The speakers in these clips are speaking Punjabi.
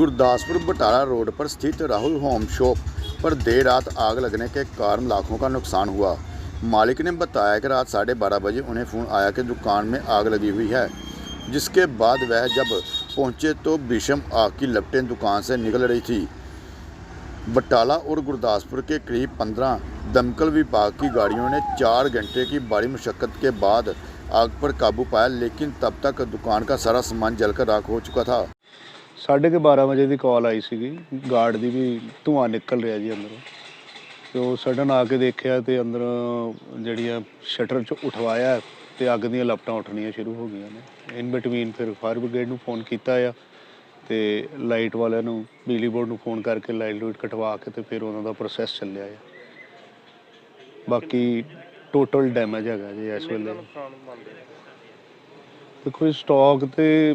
गुरदासपुर बटाला रोड पर स्थित राहुल होम शॉप पर देर रात आग लगने के कारण लाखों का नुकसान हुआ। मालिक ने बताया कि रात साढ़े बारह बजे उन्हें फ़ोन आया कि दुकान में आग लगी हुई है, जिसके बाद वह जब पहुँचे तो भीषण आग की लपटें दुकान से निकल रही थी। बटाला और गुरदासपुर के करीब 15 दमकल विभाग की गाड़ियों ने चार घंटे की भारी मशक्क़त के बाद आग पर काबू पाया, लेकिन तब तक दुकान का सारा सामान जलकर राख हो चुका था। ਸਾਢੇ ਕੁ 12 ਵਜੇ ਦੀ ਕਾਲ ਆਈ ਸੀਗੀ। ਗਾਰਡ ਦੀ ਵੀ ਧੂੰਆਂ ਨਿਕਲ ਰਿਹਾ ਜੀ ਅੰਦਰੋਂ। ਤੇ ਉਹ ਸਡਨ ਆ ਕੇ ਦੇਖਿਆ ਤੇ ਅੰਦਰ ਜਿਹੜੀਆਂ ਸ਼ਟਰ ਚ ਉਠਵਾਇਆ ਤੇ ਅੱਗ ਦੀਆਂ ਲਪਟਾਂ ਉੱਠਣੀਆਂ ਸ਼ੁਰੂ ਹੋ ਗਈਆਂ ਨੇ। ਇਨ ਬਿਟਵੀਨ ਫਿਰ ਫਾਇਰ ਬ੍ਰਿਗੇਡ ਨੂੰ ਫੋਨ ਕੀਤਾ ਆ ਤੇ ਲਾਈਟ ਵਾਲਿਆਂ ਨੂੰ, ਬਿਜਲੀ ਬੋਰਡ ਨੂੰ ਫੋਨ ਕਰਕੇ ਲਾਈਟ ਲੂਟ ਕਟਵਾ ਕੇ ਤੇ ਫਿਰ ਉਹਨਾਂ ਦਾ ਪ੍ਰੋਸੈਸ ਚੱਲਿਆ ਆ। ਬਾਕੀ ਟੋਟਲ ਡੈਮੇਜ ਹੈਗਾ ਜੀ ਇਸ ਵੇਲੇ। ਦੇਖੋ ਸਟਾਕ ਤੇ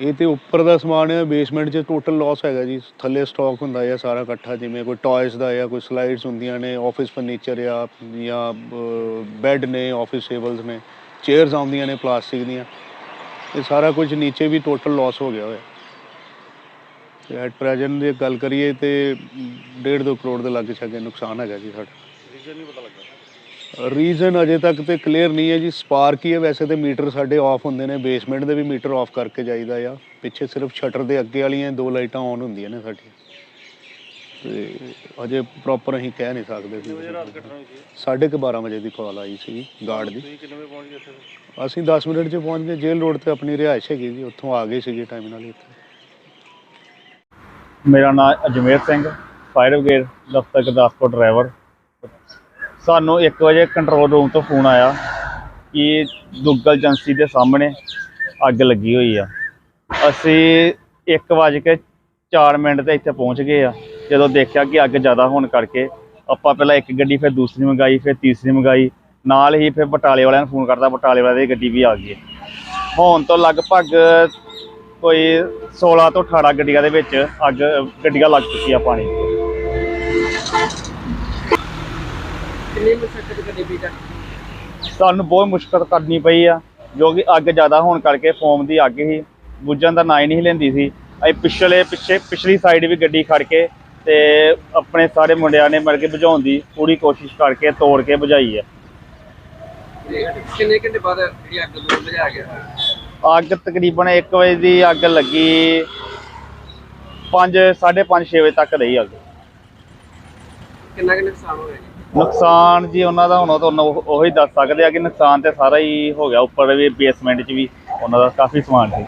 ਇਹ ਤੇ ਉੱਪਰ ਦਾ ਸਮਾਨ ਹੈ ਬੇਸਮੈਂਟ 'ਚ ਟੋਟਲ ਲਾਸ ਹੈਗਾ ਜੀ। ਥੱਲੇ ਸਟਾਕ ਹੁੰਦਾ ਹੈ ਸਾਰਾ ਇਕੱਠਾ, ਜਿਵੇਂ ਕੋਈ ਟੌਇਸ ਦਾ ਜਾਂ ਕੋਈ ਸਲਾਈਡਸ ਹੁੰਦੀਆਂ ਨੇ ਆਫਿਸ ਫਰਨੀਚਰ ਆ, ਜਾਂ ਬੈੱਡ ਨੇ ਆਫਿਸ ਟੇਬਲਸ ਨੇ ਚੇਅਰਸ ਆਉਂਦੀਆਂ ਨੇ ਪਲਾਸਟਿਕ ਦੀਆਂ। ਇਹ ਸਾਰਾ ਕੁਝ ਨੀਚੇ ਵੀ ਟੋਟਲ ਲਾਸ ਹੋ ਗਿਆ ਹੋਇਆ। ਤੇ ਐਟ ਪ੍ਰੈਜ਼ੈਂਟ ਜੇ ਗੱਲ ਕਰੀਏ ਤੇ 1.5 ਕਰੋੜ ਦੇ ਲਾਗੇ ਛੱਗੇ ਨੁਕਸਾਨ ਹੈਗਾ ਜੀ ਸਾਡਾ। ਰੀਜ਼ਨ ਨਹੀਂ ਪਤਾ ਲੱਗਾ ਰੀਜ਼ਨ ਅਜੇ ਤੱਕ ਤੇ ਕਲੀਅਰ ਨਹੀਂ ਹੈ ਜੀ। ਸਪਾਰਕ ਹੀ ਹੈ ਵੈਸੇ ਤੇ ਮੀਟਰ ਸਾਡੇ ਆਫ ਹੁੰਦੇ ਨੇ। ਬੇਸਮੈਂਟ ਦੇ ਵੀ ਮੀਟਰ ਆਫ ਕਰਕੇ ਜਾਈਦਾ ਆ। ਪਿੱਛੇ ਸਿਰਫ ਸ਼ਟਰ ਦੇ ਅੱਗੇ ਵਾਲੀਆਂ ਦੋ ਲਾਈਟਾਂ ਆਨ ਹੁੰਦੀਆਂ ਨੇ ਸਾਡੀਆਂ। ਤੇ ਅਜੇ ਪ੍ਰੋਪਰ ਅਸੀਂ ਕਹਿ ਨਹੀਂ ਸਕਦੇ ਕਿੰਨੇ ਵਜੇ ਰਾਤ ਸੀ ਘਟਨਾ ਹੋਈ ਸੀ? ਸਾਢੇ ਕੁ 12 ਵਜੇ ਦੀ ਕਾਲ ਆਈ ਸੀ ਗਾਰਡ ਦੀ। ਤੁਸੀਂ ਕਿੰਨੇ ਵਜੇ ਪਹੁੰਚ ਗਏ ਇੱਥੇ ਅਸੀਂ 10 ਮਿੰਟ 'ਚ ਪਹੁੰਚ ਗਏ। ਜੇਲ੍ਹ ਰੋਡ ਤੇ ਆਪਣੀ ਰਿਹਾਇਸ਼ ਹੈਗੀ ਜੀ। ਉੱਥੋਂ ਆ ਗਏ ਸੀਗੇ ਟਾਈਮ ਨਾਲ ਹੀ ਇੱਥੇ। ਮੇਰਾ ਨਾਮ ਅਜਮੇਰ ਸਿੰਘ ਫਾਇਰ ਬ੍ਰਿਗੇਡ ਦਫ਼ਤਰ ਗੁਰਦਾਸਪੁਰ ਡਰਾਈਵਰ ਸਾਨੂੰ 1 ਵਜੇ ਕੰਟਰੋਲ ਰੂਮ ਤੋਂ ਫੋਨ ਆਇਆ ਕਿ ਦੁੱਗਲ ਏਜੰਸੀ ਦੇ ਸਾਹਮਣੇ ਅੱਗ ਲੱਗੀ ਹੋਈ ਆ। ਅਸੀਂ 1 ਵਜੇ ਕੇ 4 ਮਿੰਟ ਤੇ ਇੱਥੇ ਪਹੁੰਚ ਗਏ ਆ। ਜਦੋਂ ਦੇਖਿਆ ਕਿ ਅੱਗ ਜ਼ਿਆਦਾ ਹੋਣ ਕਰਕੇ ਆਪਾਂ ਪਹਿਲਾਂ ਇੱਕ ਗੱਡੀ, ਫਿਰ ਦੂਸਰੀ ਮੰਗਾਈ, ਫਿਰ ਤੀਸਰੀ ਮੰਗਾਈ। ਨਾਲ ਹੀ ਫਿਰ ਬਟਾਲੇ ਵਾਲਿਆਂ ਨੂੰ ਫੋਨ ਕਰਤਾ, ਬਟਾਲੇ ਵਾਲਿਆਂ ਦੀ ਗੱਡੀ ਵੀ ਆ ਗਈ। ਹੈ। ਹੋਣ ਤੋਂ ਲਗਭਗ ਕੋਈ 16 ਤੋਂ 18 ਗੱਡੀਆਂ ਦੇ ਵਿੱਚ ਅੱਗ, ਗੱਡੀਆਂ ਲੱਗ ਚੁੱਕੀਆਂ ਪਾਣੀ। ਕਿੰਨੀ ਮੁਸ਼ਕਲ ਸਾਨੂੰ ਬਹੁਤ ਮੁਸ਼ਕਲ ਕਰਨੀ ਪਈ ਆ ਜੋ ਕਿ ਅੱਗ ਜ਼ਿਆਦਾ ਹੋਣ ਕਰਕੇ ਫੋਮ ਦੀ ਅੱਗ ਹੀ ਬੁੱਝਣ ਦਾ ਨਾਂ ਹੀ ਨਹੀਂ ਲੈਂਦੀ ਸੀ। ਅਸੀਂ ਪਿਛਲੇ ਪਿੱਛੇ ਪਿਛਲੀ ਸਾਈਡ ਵੀ ਗੱਡੀ ਖੜ ਕੇ ਤੇ ਆਪਣੇ ਸਾਰੇ ਮੁੰਡਿਆਂ ਨੇ ਮਿਲ ਕੇ ਬੁਝਾਉਣ ਦੀ ਪੂਰੀ ਕੋਸ਼ਿਸ਼ ਕਰਕੇ ਤੋੜ ਕੇ ਬੁਝਾਈ ਹੈ। ਕਿੰਨੇ ਘੰਟੇ ਬਾਅਦ ਜਿਹੜੀ ਅੱਗ ਨੂੰ ਬੁਝਾ ਗਿਆ? ਅੱਗ ਤਕਰੀਬਨ 1 ਵਜੇ ਦੀ ਅੱਗ ਲੱਗੀ 5 5:30 6 ਵਜੇ ਤੱਕ ਰਹੀ ਅੱਗ। ਕਿੰਨਾ ਕੁ ਨੁਕਸਾਨ ਹੋਇਆ ਜੀ? ਨੁਕਸਾਨ ਜੀ ਉਹਨਾਂ ਦਾ ਹੁਣ ਤੁਹਾਨੂੰ ਉਹੀ ਦੱਸ ਸਕਦੇ ਆ ਕਿ ਨੁਕਸਾਨ ਤੇ ਸਾਰਾ ਹੀ ਹੋ ਗਿਆ, ਉੱਪਰ ਵੀ ਬੇਸਮੈਂਟ 'ਚ ਵੀ ਉਹਨਾਂ ਦਾ ਕਾਫੀ ਸਮਾਨ ਸੀ।